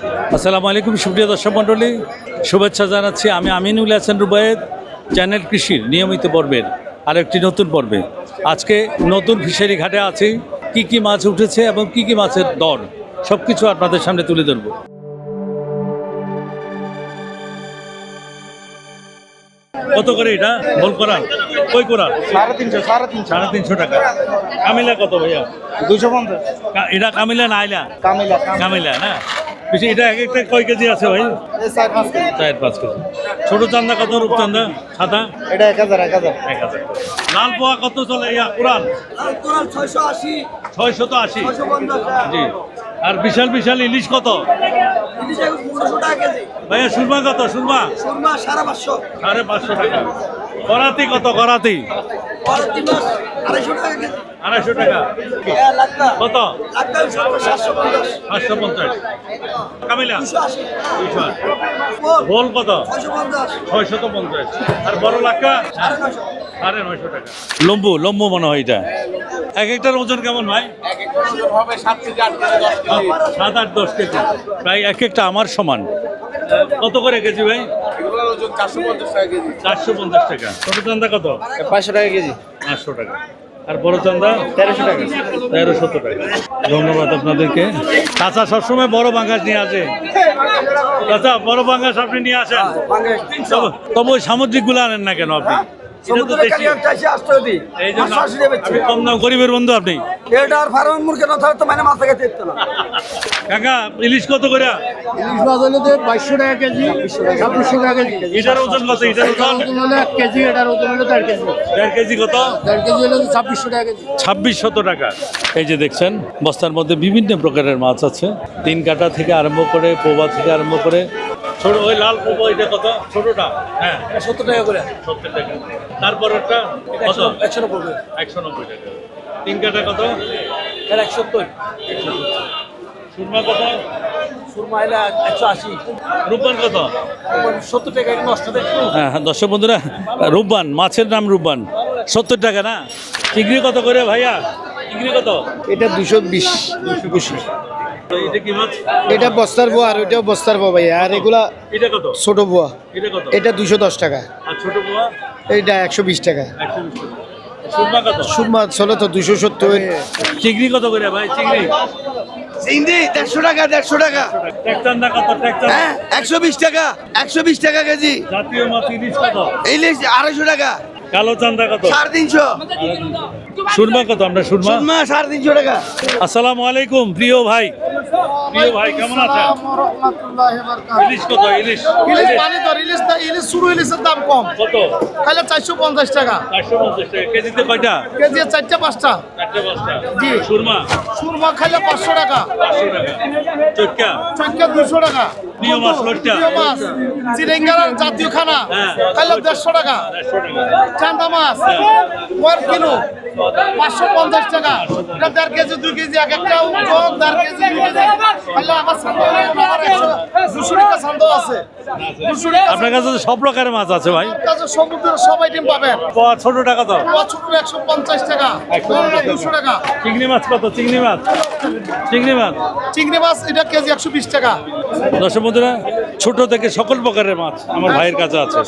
আসসালামু আলাইকুম সুপ্রিয় দর্শক মণ্ডলী। শুভেচ্ছা জানাচ্ছি আমি আমিনুল হাসান রুবায়েদ চ্যানেল কৃষির নিয়মিত পর্বের আরেকটি নতুন পর্বে। আজকে নতুন ফিশারি ঘাটে আছি। কি কি মাছ উঠেছে এবং কি কি মাছের দর সব কিছু আপনাদের সামনে তুলে ধরবো। কত করে এটা? বল করার কই করার সাড়ে তিনশো সাড়ে তিনশো। সাড়ে তিনশো টাকা। কামিলা কত ভাইয়া? দুশো পঞ্চাশ। এটা কামিলা না আইলা? কামিলা। কামিলা না? বেশি এটা এক একটা কয় কেজি আছে ভাই? চার পাঁচ কেজি। চার পাঁচ ছোট চান্দা কত রূপচান্দা সাদা? এটা এক হাজার এক হাজার। এক হাজার। লাল পোয়া কত চলে? ইয়া কোরআন ছয়শো আশি। ছয়শো তো আশি। জি। আর বিশাল বিশাল ইলিশ কত? ভাইয়া সুরমা কত? সুরমা? সুরমা সাড়ে পাঁচশো। সাড়ে পাঁচশো টাকা। করাতি কত? করাতি? আড়াইশো টাকা কেজি। আড়াইশো টাকা। কত? সাতশো পঞ্চাশ। কামিলা? ভোল কত? ছয়শত পঞ্চাশ। আর বড় লাক্কা? সাড়ে নয়শো টাকা। লম্বু লম্বু মনে হয় এটা। এক একটার ওজন কেমন ভাই? সাত আট দশ কেজি। প্রায় এক একটা আমার সমান। কত করে কেজি ভাই? চারশো পঞ্চাশ টাকা। ছোট চান্দা কত? পাঁচশো টাকা কেজি। পাঁচশো টাকা। আর বড় চান্দা তেরোশো টাকা। তেরোশত টাকা। ধন্যবাদ আপনাদেরকে। চাচা সবসময় বড় বাঙ্গাস নিয়ে আসে। চাচা বড় বাঙ্গাস আপনি নিয়ে আসেন। তবে- তবে সামুদ্রিকগুলো আনেন না কেন আপনি? কম দাম গরিবের বন্ধু আপনি। এটা আর ফার্মের মুরগি না থাকতো মানে মাথা খেতে দিত না। কাকা ইলিশ কত করে? ইলিশ মাছ হলে বাইশশো টাকা কেজি ছাব্বিশশো টাকা কেজি। এটার ওজন কত? এটার এটার ওজন? ওজন এক কেজি এটার ওজন হলে দেড় কেজি। দেড় কেজি কত? দেড় কেজি হলে ছাব্বিশশো টাকা কেজি। ছাব্বিশ শত টাকা। এই যে দেখছেন বস্তার মধ্যে বিভিন্ন প্রকারের মাছ আছে। তিন কাটা থেকে আরম্ভ করে পোবা থেকে আরম্ভ করে। ছোট ওই লাল পোবা এটা কত? ছোটটা? হ্যাঁ। সত্তর টাকা করে। সত্তর টাকা। তারপর একটা কত? একশো নব্বই। একশো নব্বই টাকা। তিন কাটা কত? একশো সত্তর। সুরমা কত? সুরমা এলা একশো আশি। রূপবান কত? সত্তর টাকা নষ্ট হ্যাঁ হ্যাঁ, দর্শক বন্ধুরা রূপবান মাছের নাম রূপবান। সত্তর টাকা না? চিংড়ি কত করে ভাইয়া? চিংড়ি কত? এটা দুশো বিশ। দুশো এটা এটা বস্তার বোয়া আর ওইটাও বস্তার বোয়া ভাই আর এগুলা এটা কত? ছোট বোয়া এটা কত? এটা দুশো দশ টাকা। আর ছোট পোয়া এইটা একশো বিশ টাকা। সুরমা হলে তো দুশো সত্তর। চিংড়ি কত করে ভাই চিংড়ি? চিংড়ি দেড়শো টাকা দেড়শো টাকা। হ্যাঁ একশো বিশ টাকা একশো বিশ টাকা কেজি। জাতীয় মাছ ইলিশ কত? ইলিশ আড়াইশো টাকা। কালো চান্দা কত? সাড়ে তিনশো। সুরমা কত আমরা সুরমা? সুরমা সাড়ে তিনশো টাকা। আসসালামু আলাইকুম প্রিয় ভাই। প্রিয় ভাই কেমন আছেন? ইলিশ কত ইলিশ? ইলিশ পানি তো ইলিশ ইলিশ শুরু ইলিশের দাম কম। কত? তাহলে চারশো পঞ্চাশ টাকা। চারশো পঞ্চাশ টাকা। কেজিতে কয়টা? কেজি চারটে পাঁচটা। চারটে পাঁচটা। জি। সুরমা? সুরমা খাইলে পাঁচশো টাকা। পাঁচশো টাকা। চটকা দুশো টাকা। প্রিয় মাছ মাছ চিরেঙ্গার জাতীয় খানা। হ্যাঁ। খাইলে দেড়শো টাকা। চান্দা মাছ পর কিলো পাঁচশো পঞ্চাশ টাকা। এটা দেড় কেজি দুই কেজি এক একটা দেড় কেজি দুই কেজি। খাইলে আমার আমার একশো দুশো টাকা আছে। আপনার কাছে সব প্রকারের মাছ আছে ভাই। কাছে সমুদ্রের সব আইটেম পাবেন। ছোট টাকা তো। ছোট একশো পঞ্চাশ টাকা দুশো টাকা। চিংড়ি মাছ কত? চিংড়ি মাছ? চিংড়ি মাছ চিংড়ি মাছ এটা কেজি একশো বিশ টাকা। দর্শক বন্ধুরা ছোট থেকে সকল প্রকারের মাছ আমার ভাইয়ের কাছে আছে।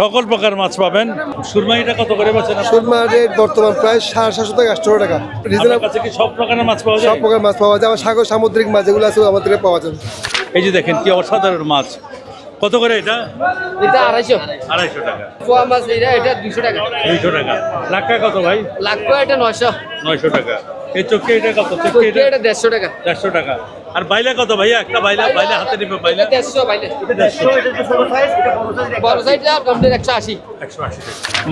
সকল প্রকার মাছ পাবেন। সুরমাইটা কত করে আপনি? সুরমা রেট বর্তমান প্রায় সাড়ে সাতশো থেকে আটশো টাকা। রিজনেবল কাছে কি সব প্রকারের মাছ পাওয়া যায়? সব প্রকার মাছ পাওয়া যায়। আমার সাগর সামুদ্রিক মাছ যেগুলো আছে আমাদের পাওয়া যায় এই যে দেখেন কি অসাধারণ মাছ। কত করে এটা? এটা আড়াইশো। আড়াইশো টাকা। পোয়া মাছ এটা এটা দুশো টাকা। দুইশো টাকা। লাক্কা কত ভাই? লাগবে এটা নয়শো। নয়শো টাকা। এই চোখে এটা কত? চোখে এটা এটা দেড়শো টাকা। দেড়শো টাকা। আর বাইলা কত ভাইয়া একটা বাইলা বাইলা হাতে নিবে বাইলা? দেড়শো বাইলে। দেড়শো। বড় সাইজ আর কমপ্লিট একশো আশি। একশো আশি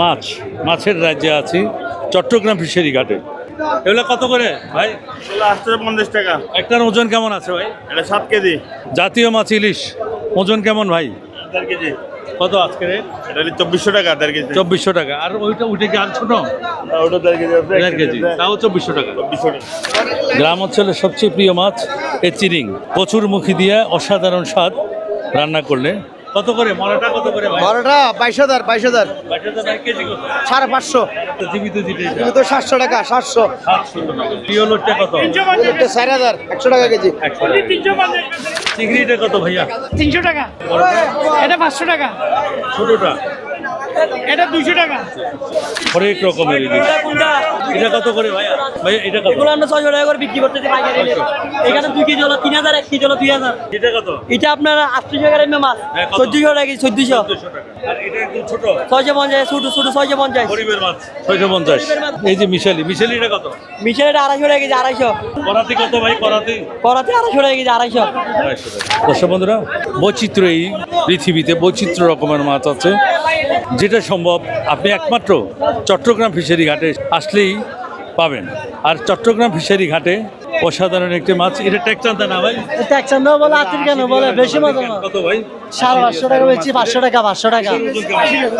মাছ মাছের রাজ্যে আছি। চট্টগ্রাম ফিশারি ঘাটে। এগুলো কত করে ভাই? আটশো পঞ্চাশ টাকা। একটার ওজন কেমন আছে ভাই? এটা সাত কেজি। জাতীয় মাছ ইলিশ। ওজন কেমন ভাই? কত আজকে রেট এটা চব্বিশশো টাকা দেড় কেজি। চব্বিশশো টাকা। আর ওইটা উঠে কি আর ছোট? ওটা দেড় কেজি দেড় কেজি তাও চব্বিশশো টাকা। চব্বিশশো টাকা। গ্রাম অঞ্চলের সবচেয়ে প্রিয় মাছ এ চিরিং। প্রচুর মুখী দিয়ে অসাধারণ স্বাদ রান্না করলে। কত করে? মরাটা কত করে মরাটা বাইশ হাজার বাইশ হাজার। কেজি সাড়ে পাঁচশো। জীবিত যেটা এটা কিন্তু তো সাতশো। টাকা। সাতশো সাতশো কত? কত চার হাজার একশো টাকা কেজি। চিংড়িটা কত ভাইয়া? তিনশো টাকা। এটা পাঁচশো টাকা। ছোটটা? এটা দুশো টাকা। হরেক রকমের ইলিশ। এটা কত করে ভাইয়া? ভাইয়া এটা কত? এগুলো আমরা ছয়শো টাকা করে বিক্রি করতেছি পাইকারি এখানে দুই কেজি হলো তিন হাজার এক কেজি হলো দুই হাজার। এটা কত? এটা আপনার আটশো টাকার এমনি মাছ। হ্যাঁ? চোদ্দশো টাকা চোদ্দশো। ছোট? ছয়শো পঞ্চাশ ছোট ছোট ছয়শো পঞ্চাশ। গরিবের মাছ। ছয়শো পঞ্চাশ। এই যে মিশালি মিশালিটা কত? মিশাল এটা আড়াইশো টাকা কেজি আড়াইশো। করাতি কত ভাই করাতি? করাতে আড়াইশো টাকা কেজি আড়াইশো। দর্শক বন্ধুরা বৈচিত্র্য এই পৃথিবীতে বৈচিত্র্য রকমের মাছ আছে। যেটা সম্ভব আপনি একমাত্র চট্টগ্রাম ফিশারি ঘাটে আসলেই পাবেন। আর চট্টগ্রাম ফিশারি ঘাটে অসাধারণ একটি মাছ। এটা ট্যাকচান্দা না ভাই? ট্যাক্সান বলে আতির কেন বলে? বেশি না। কত ভাই? সাড়ে পাঁচশো টাকা বেশি পাঁচশো টাকা পাঁচশো টাকা।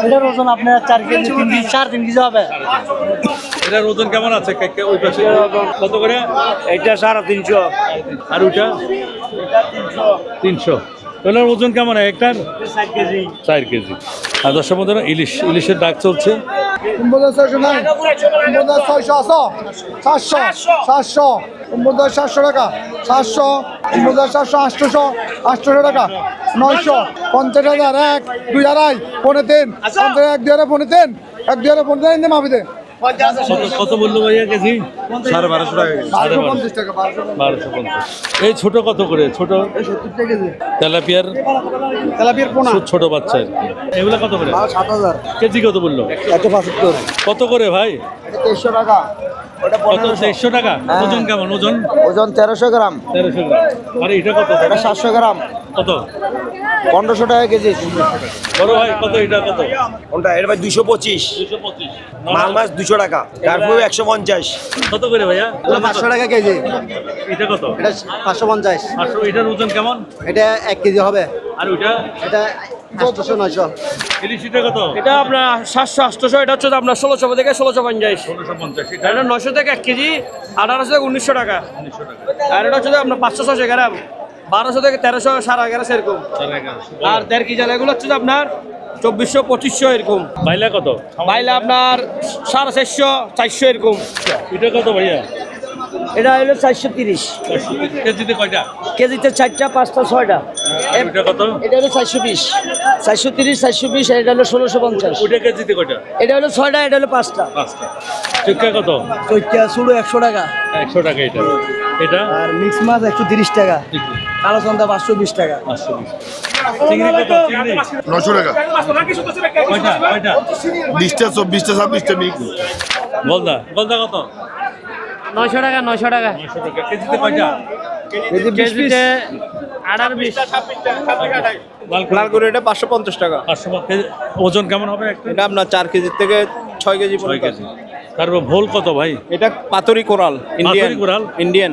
এটার ওজন আপনার চার কেজি তিন কেজি চার তিন কেজি হবে। এটার ওজন কেমন আছে? ওই পাশে কত করে? এটা সাড়ে তিনশো। আর ওইটা? তিনশো। তাহলে ওর ওজন কেমন? হয় একটার চার কেজি। আর দর্শক বন্ধুরা ইলিশ ইলিশের ডাক চলছে। সাতশো। সাতশো। টাকা। সাতশো। কুম্ভদার সাতশো আটশোশো আটশোশো টাকা। নয়শো। পঞ্চাশ হাজার এক দুই আড়াই পনেরো তিন। পঞ্চাশ এক দুই আড়াই পনেরো তিন। এক দুই আড়াই পনেরো তিন দে কত বলল ভাইয়া কেজি? সাড়ে বারোশো টাকা সাড়ে বারোশো। পঞ্চাশ টাকা বারোশো বারোশো পঞ্চাশ। এই ছোট কত করে? ছোট? তেলাপিয়ার? তেলাপিয়ার পোনা। ছোট বাচ্চা আর কি। এগুলো কত করে? সাত হাজার। কেজি কত বলল? একশো পঁচাত্তর। কত করে ভাই? তেইশশো টাকা। কত দেড়শো টাকা? ওজন কেমন? ওজন? ওজন তেরোশো গ্রাম। তেরোশো গ্রাম। আরে এটা কত? এটা সাতশো গ্রাম। কত? পনেরোশো টাকা কেজি। বড় ভাই কত এটা কত? কোনটা? এটা ভাই দুশো পঁচিশ। দুশো পঁচিশ। মাল মাছ দুশো টাকা। তারপর একশো পঞ্চাশ। কত করে ভাইয়া? পাঁচশো টাকা কেজি। এটা কত? এটা পাঁচশো পঞ্চাশ। আটশো এটার ওজন কেমন? এটা এক কেজি হবে। আর ওইটা? এটা নয়শো। ইলিশ কত? এটা আপনার সাতশো আটশোশো এটা হচ্ছে আপনার ষোলোশো থেকে ষোলোশো পঞ্চাশ। ষোলোশো পঞ্চাশ এটা? এটা নশো থেকে এক কেজি আঠারোশো থেকে উনিশশো টাকা। উনিশশো টাকা। আর এটা হচ্ছে আপনার পাঁচশো ছশো গ্রাম। বারোশো থেকে তেরোশো সাড়ে এগারোশো এরকম। আর দেড় কেজি এগুলো হচ্ছে আপনার চব্বিশশো পঁচিশশো এরকম। বাইলা কত? বাইলে আপনার সাড়ে চারশো চারশো এরকম। এটা কত ভাইয়া? এটা হলো চারশো তিরিশ। কেজিতে কয়টা? কেজিতে চারটা পাঁচটা ছয়টা। কত? এটা হলো চারশো বিশ। চারশো তিরিশ চারশো বিশ এটা হলো ষোলোশো পঞ্চাশ। ওইটা কেজিতে কয়টা? এটা হলো ছয়টা এটা হলো পাঁচটা। পাঁচটা। টিক্কা কত? চৈত্যা শুরু একশো টাকা। একশো টাকা এটা। এটা? আর মিক্স মাছ একশো তিরিশ টাকা। কালো সন্ধ্যা পাঁচশো বিশ টাকা। পাঁচশো বিশ। চিংড়ি নশো টাকা। বিশটা চব্বিশটা ছাব্বিশটা মিক্স গলদা। গলদা কত? নয়শো টাকা নয়শো টাকা। কেজিতে কয়টা? কেজিতে আঠারো বিশ। লাল করে এটা পাঁচশো পঞ্চাশ টাকা। পাঁচশো ওজন কেমন হবে এটা আপনার চার কেজির থেকে ছয় কেজি ছয় কেজি। তারপর ভোল কত ভাই? এটা পাথরি কোরাল পাথরি কোরাল? ইন্ডিয়ান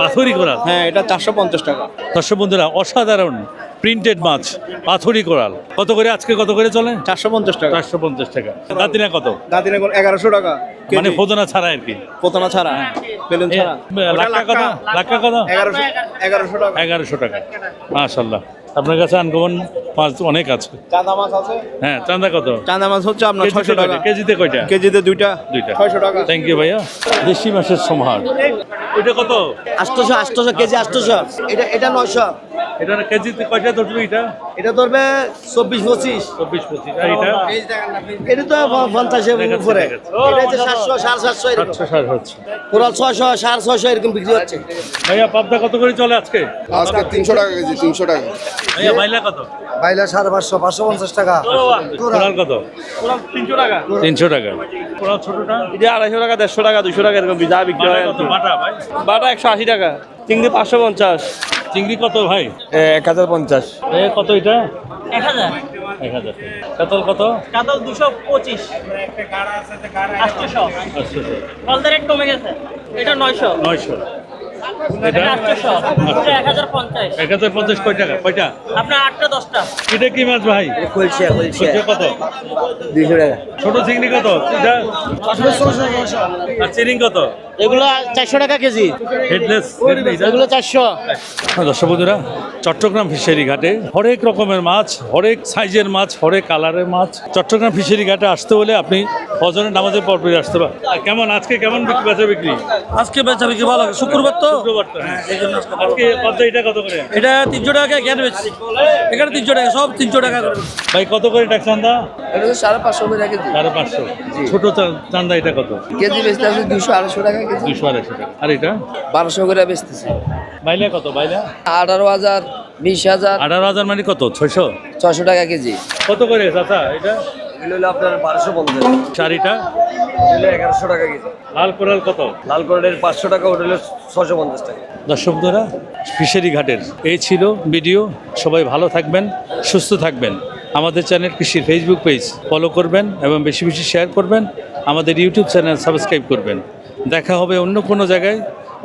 পাথরি কোরাল? হ্যাঁ এটা চারশো পঞ্চাশ টাকা। দর্শক বন্ধুরা অসাধারণ প্রিন্টেড মাছ পাথরি কোরাল। কত করে আজকে কত করে চলে? চারশো পঞ্চাশ টাকা। চারশো পঞ্চাশ টাকা। দাঁতিনা কত? দাদিনে এগারোশো টাকা মানে ফোদনা ছাড়া আর কি? পোতনা ছাড়া বেলুন এ, ছাড়া। লাক্কা কত? লাক্কা কত? এগারোশো এগারোশো টাকা। এগারোশো টাকা। মাশাল্লাহ আপনার কাছে আনকমন মাছ অনেক আছে। চাঁদা মাছ আছে? হ্যাঁ চাঁদা কত? চাঁদা মাছ হচ্ছে আপনার ছয়শো টাকা। কেজিতে কয়টা? কেজিতে দুইটা। দুইটা। ছয়শো টাকা। থ্যাংক ইউ ভাইয়া। দেশি মাছের সমাহার এটা কত? আটশোশো আটশোশো কেজি আটশোশো। এটা এটা নয়শো। এটা কেজিতে কয়টা ধরবে এটা? এটা ধরবে চব্বিশ পঁচিশ। চব্বিশ পঁচিশ। আর এটা? এটা তো পঞ্চাশের উপরে। এটা হচ্ছে সাতশো সাড়ে সাতশো এরকম। সাতশো ষাট হচ্ছে কোরাল ছয়শো সাড়ে ছয়শো এরকম বিক্রি হচ্ছে। ভাইয়া পাবদা কত করে চলে আজকে? আজকে তিনশো টাকা কেজি তিনশো টাকা। ভাইয়া মাইলা কত? বাইলা সাড়ে পাঁচশো পাঁচশো পঞ্চাশ টাকা। কোরাল কত? তিনশো টাকা। তিনশো টাকা। কোরাল ছোটটা? এটা আড়াইশো টাকা দেড়শো টাকা দুশো টাকা এরকম যা বিক্রি হয় কত? বাটা ভাই। বাটা একশো আশি টাকা। চিংড়ি পাঁচশো পঞ্চাশ। চিংড়ি কত ভাই? এক হাজার পঞ্চাশ। এ কত এটা? এক হাজার। এক হাজার। কাতল কত? কাতল দুশো পঁচিশ। আটশোশো আটশো। কলদের রেট কমে গেছে। এটা নয়শো। নয়শো। এটা আটশোশো এক হাজার পঞ্চাশ। এক হাজার পঞ্চাশ কয় টাকা? কয়টা? আপনার আটটা দশটা। এটা কি মাছ ভাই? কত? দুইশো টাকা। ছোট চিংড়ি কত? এটা? আর কত? এগুলো চারশো টাকা কেজি। হেডলেস এগুলো চারশো। দর্শক বন্ধুরা চট্টগ্রাম ফিশারি ঘাটে হরেক রকমের মাছ হরেক সাইজের মাছ হরেক কালারের মাছ। চট্টগ্রাম ফিশারি ঘাটে আসতে হলে আপনি ফজরের নামাজের পর পরই আসতে পারেন। কেমন আজকে কেমন বিক্রি বেচা বিক্রি? আজকে বেচা বিক্রি ভালো শুক্রবার তো? শুক্রবার তো, হ্যাঁ। আজকে কত এটা কত করে? এটা তিনশো টাকা কেন বেচছি। এখানে তিনশো টাকা সব তিনশো টাকা করে। ভাই কত করে এটা চান্দা? এটা তো সাড়ে পাঁচশো করে কেজি। সাড়ে পাঁচশো। ছোট চান্দা এটা কত? কেজি বেচতে আছে দুশো আড়াইশো টাকা দুশো আড়াইশো টাকা। আর এটা? বারোশো করে বেচতেছি। বাইলা কত? বাইলা আঠারো হাজার বিশ হাজার। আঠারো হাজার মানে কত? ছয়শো? টাকা কেজি। কত করে চাচা এটা? এগুলো আপনার বারোশো পঞ্চাশ। এগুলো এগারোশো টাকা কেজি। লাল কোরাল কত? লাল পাঁচশো টাকা ওটা হলো ছশো পঞ্চাশ টাকা। দর্শক বন্ধুরা ফিশারি ঘাটের এই ছিল ভিডিও। সবাই ভালো থাকবেন সুস্থ থাকবেন। আমাদের চ্যানেল কৃষির ফেসবুক পেজ ফলো করবেন এবং বেশি বেশি শেয়ার করবেন। আমাদের ইউটিউব চ্যানেল সাবস্ক্রাইব করবেন। দেখা হবে অন্য কোনো জায়গায়,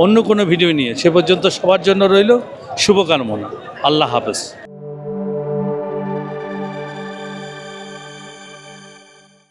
অন্য কোনো ভিডিও নিয়ে। সে পর্যন্ত সবার জন্য রইল শুভকামনা। আল্লাহ হাফেজ।